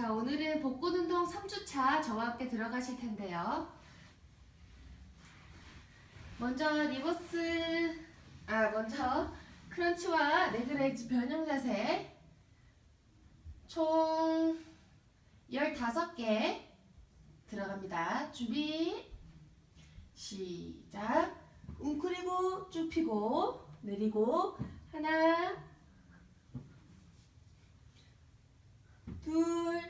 자, 오늘은 복근 운동 3주차 저와 함께 들어가실 텐데요. 먼저 리버스, 아, 먼저 크런치와 레그레이즈 변형 자세 총 15개 들어갑니다. 준비, 시작. 웅크리고 쭉 펴고 내리고 하나 둘,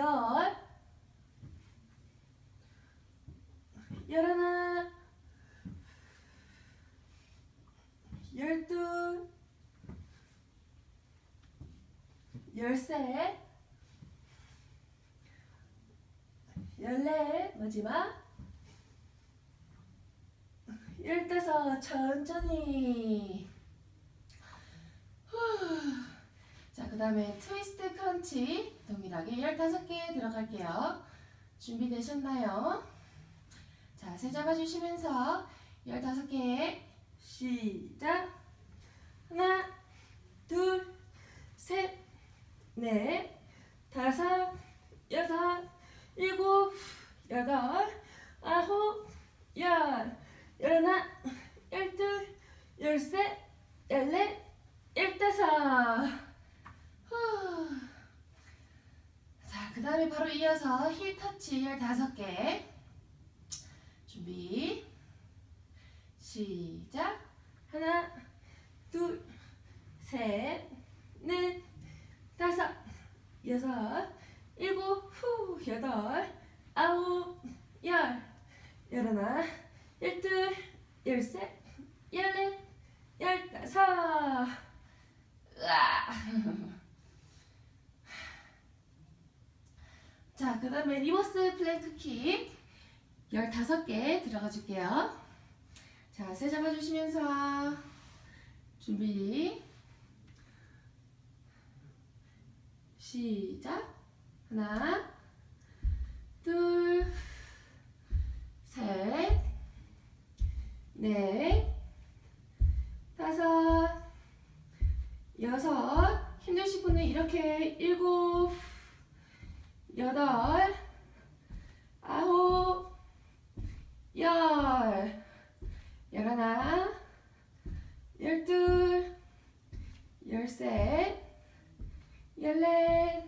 열, 열하나, 열둘, 열셋, 열넷, 마지막, 열다섯, 천천히. 자, 그 다음에 트위스트 크런치 동일하게 15개 들어갈게요. 준비되셨나요? 자, 세 잡아주시면서 15개 시작! 하나, 둘, 셋, 넷, 다섯, 여섯, 일곱, 여덟, 아홉, 열, 열하나, 열둘, 열셋, 열넷, 열다섯. 후. 자, 그 다음에 바로 이어서 힐 터치 15개. 준비. 시작. 하나, 둘, 셋, 넷, 다섯, 여섯, 일곱, 후, 여덟, 아홉, 열, 열하나, 열둘, 열셋, 열넷, 열다섯. 으아. 자, 그 다음에 리버스 플랭크 킥 15개 들어가 줄게요. 자, 세 잡아주시면서 준비. 시작. 하나 둘셋넷 다섯 여섯. 힘드신 분은 이렇게 일곱 여덟 아홉 열. 열하나 열둘 열셋 열넷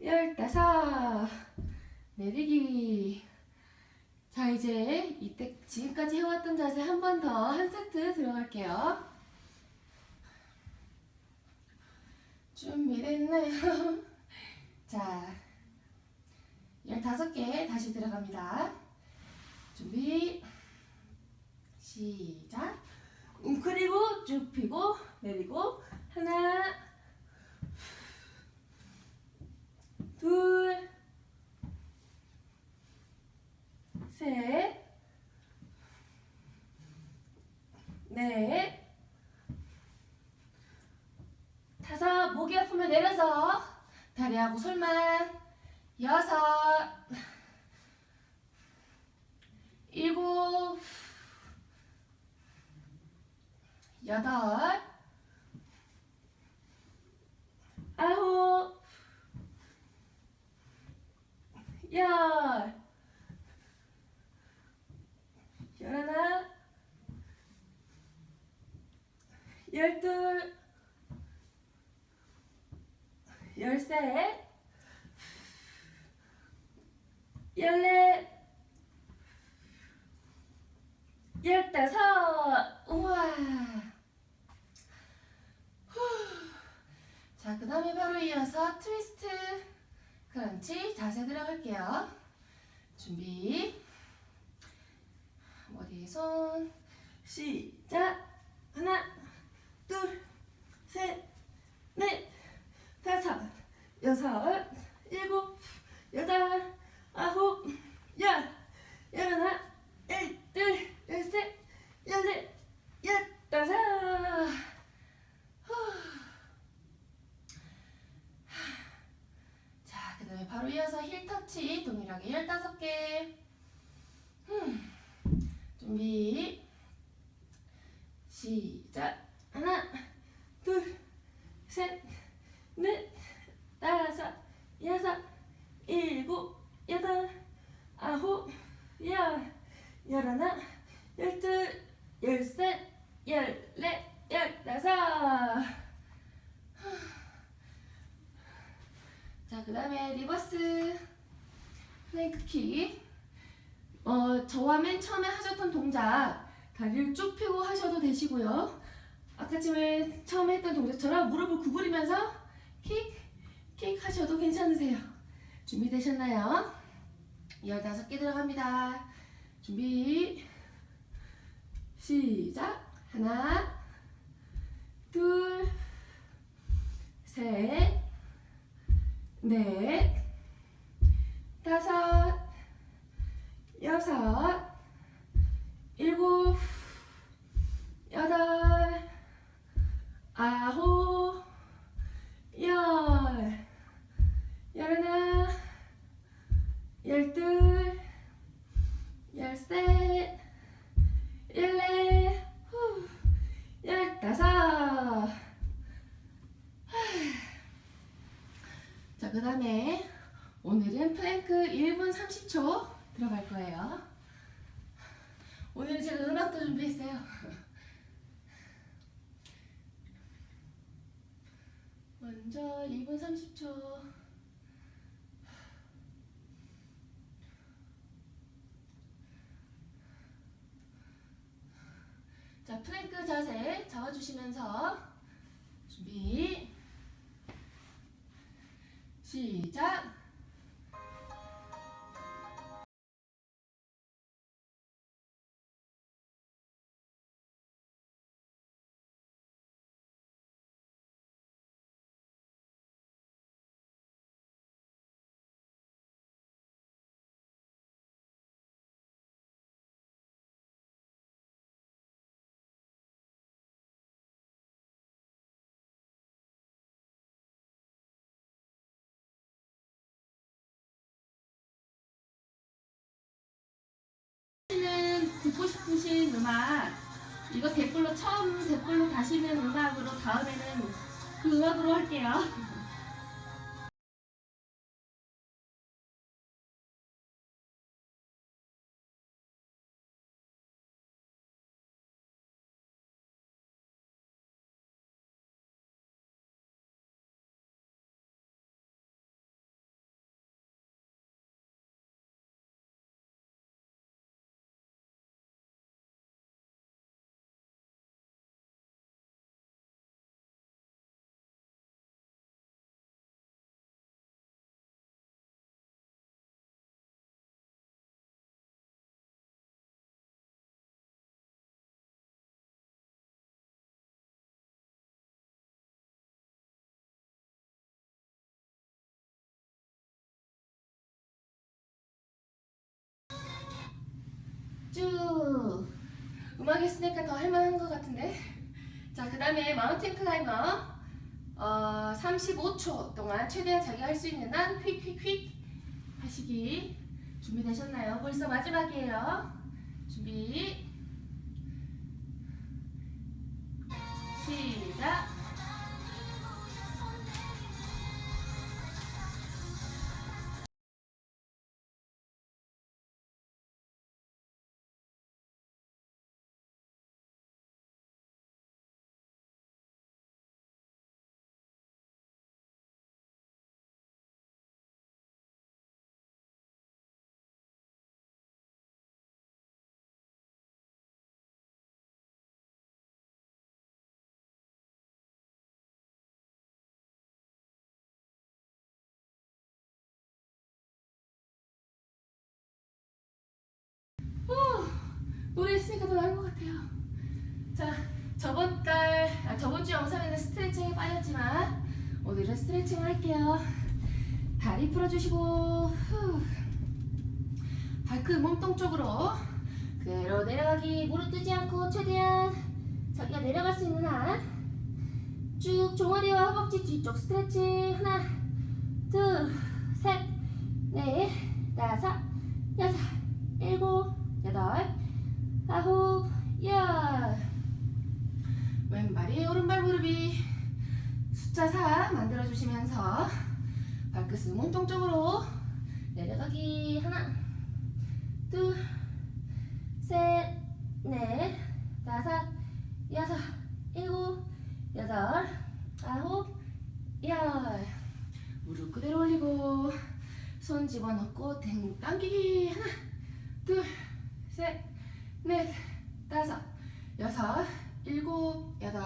열다섯. 내리기. 자 이제 이때 지금까지 해왔던 자세 한 번 더 한 세트 들어갈게요. 준비됐나요? 자 15개 다시 들어갑니다. 준비 시작. 웅크리고 쭉 펴고 내리고 하나 둘 셋, 넷, 다섯, 목이 아프면 내려서 다리하고 손만. 여섯, 일곱, 여덟, 아홉, 열, 열하나, 열둘, 열셋, 열넷, 열다섯. 우와. 후. 자, 그 다음에 바로 이어서 트위스트 크런치 자세 들어갈게요. 준비. 머리에 손. 시작. 하나, 둘, 셋, 여섯, 일곱, 여덟, 아홉, 열, 열하나, 열둘, 열셋, 열넷, 열다섯. 후. 자, 그 다음에 바로 이어서 힐 터치 동일하게 열다섯 개. 음. 준비. 시작. 하나, 둘, 셋, 넷, 다섯, 여섯, 일곱, 여덟, 아홉, 열, 열 하나, 열둘, 열셋, 열넷, 열다섯. 자, 그 다음에 리버스 플랭크 킥. 어, 저와 맨 처음에 하셨던 동작 다리를 쭉 펴고 하셔도 되시고요. 아까쯤에 처음에 했던 동작처럼 무릎을 구부리면서 킥, 킥 하셔도 괜찮으세요. 준비되셨나요? 15개 들어갑니다. 준비, 시작. 하나, 둘, 셋, 넷, 다섯, 여섯, 일곱, 여덟, 아홉, 열, 열하나, 열둘, 열셋, 열넷, 후, 열다섯. 자, 그 다음에 오늘은 플랭크 1분 30초 들어갈 거예요. 오늘 제가 음악도 준비했어요. 먼저 2분 30초. 자, 플랭크 자세 잡아주시면서 준비. 시작. 음악 이거 댓글로 처음 댓글로 다시는 음악으로 다음에는 그 음악으로 할게요. 쭉 음악 있으니까 더 할만한 것 같은데? 자 그 다음에 마운틴 클라이머. 어, 35초 동안 최대한 자기가 할 수 있는 한 휙휙휙 하시기 준비되셨나요? 벌써 마지막이에요. 준비. 시작 노래 했으니까 더 나은 것 같아요. 자, 저번 달, 아, 저번 주 영상에는 스트레칭이 빠졌지만 오늘은 스트레칭을 할게요. 다리 풀어주시고 후. 발끝 몸통 쪽으로 그대로 내려가기 무릎 뜨지 않고 최대한 자기가 내려갈 수 있는 한 쭉 종아리와 허벅지 뒤쪽 스트레치 하나 둘셋넷 다섯 여섯 일곱 여덟 아홉 열 왼발이 오른발 무릎이 숫자 4 만들어주시면서 발끝은 몸통 쪽으로 내려가기. 하나 둘 셋 넷 다섯 여섯 일곱 여덟 아홉 열. 무릎 그대로 올리고 손 집어넣고 댕 당기기. 하나 둘 셋 넷 다섯 여섯 일곱 여덟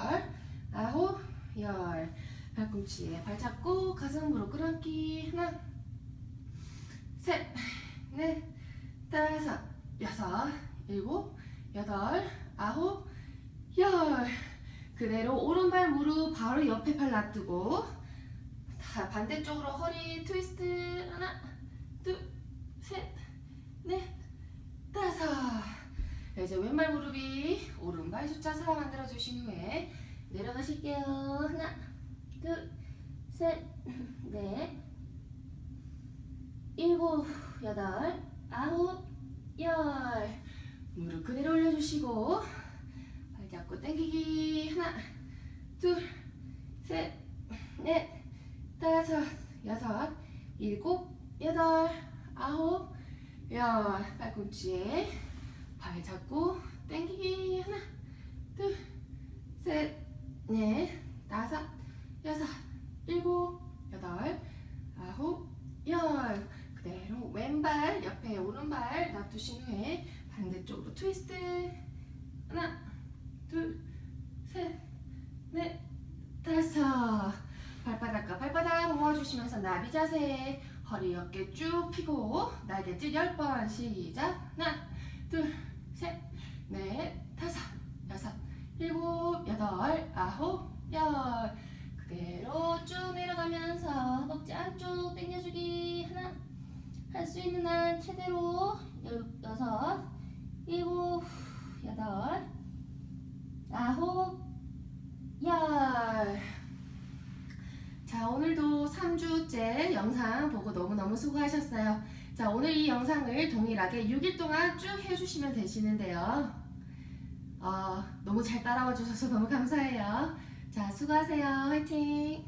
아홉 열. 발꿈치에 발 잡고 가슴 무릎 끌어안기. 하나 셋 넷 다섯 여섯 일곱 여덟 아홉 열. 그대로 오른발 무릎 바로 옆에 팔 놔두고 다 반대쪽으로 허리 트위스트. 하나 둘셋넷 다섯 이제 왼발 무릎이 오른발 숫자 4 만들어 주신 후에 내려가실게요. 하나 둘 셋 넷 일곱 여덟 아홉 열. 무릎 그대로 올려주시고 발 잡고 당기기. 하나 둘 셋 넷 다섯 여섯 일곱 여덟 아홉 열. 발꿈치에 발 잡고 당기기. 하나 둘셋넷 다섯 여섯 일곱 여덟 아홉 열. 그대로 왼발 옆에 오른발 놔두신 후에 반대쪽으로 트위스트. 하나 둘셋넷 다섯. 발바닥과 발바닥 모아주시면서 나비 자세 허리 어깨 쭉 펴고 날개짓 10번. 시작. 하나 둘셋 넷 다섯 여섯 일곱 여덟 아홉 열 그대로 쭉 내려가면서 허벅지 안쪽 당겨주기 하나 할 수 있는 한 최대로 열, 여섯 일곱 여덟 아홉 열 자, 오늘도 3주째 영상 보고 너무너무 수고하셨어요. 자, 오늘 이 영상을 동일하게 6일 동안 쭉 해주시면 되시는데요. 어, 너무 잘 따라와 주셔서 너무 감사해요. 자, 수고하세요. 화이팅!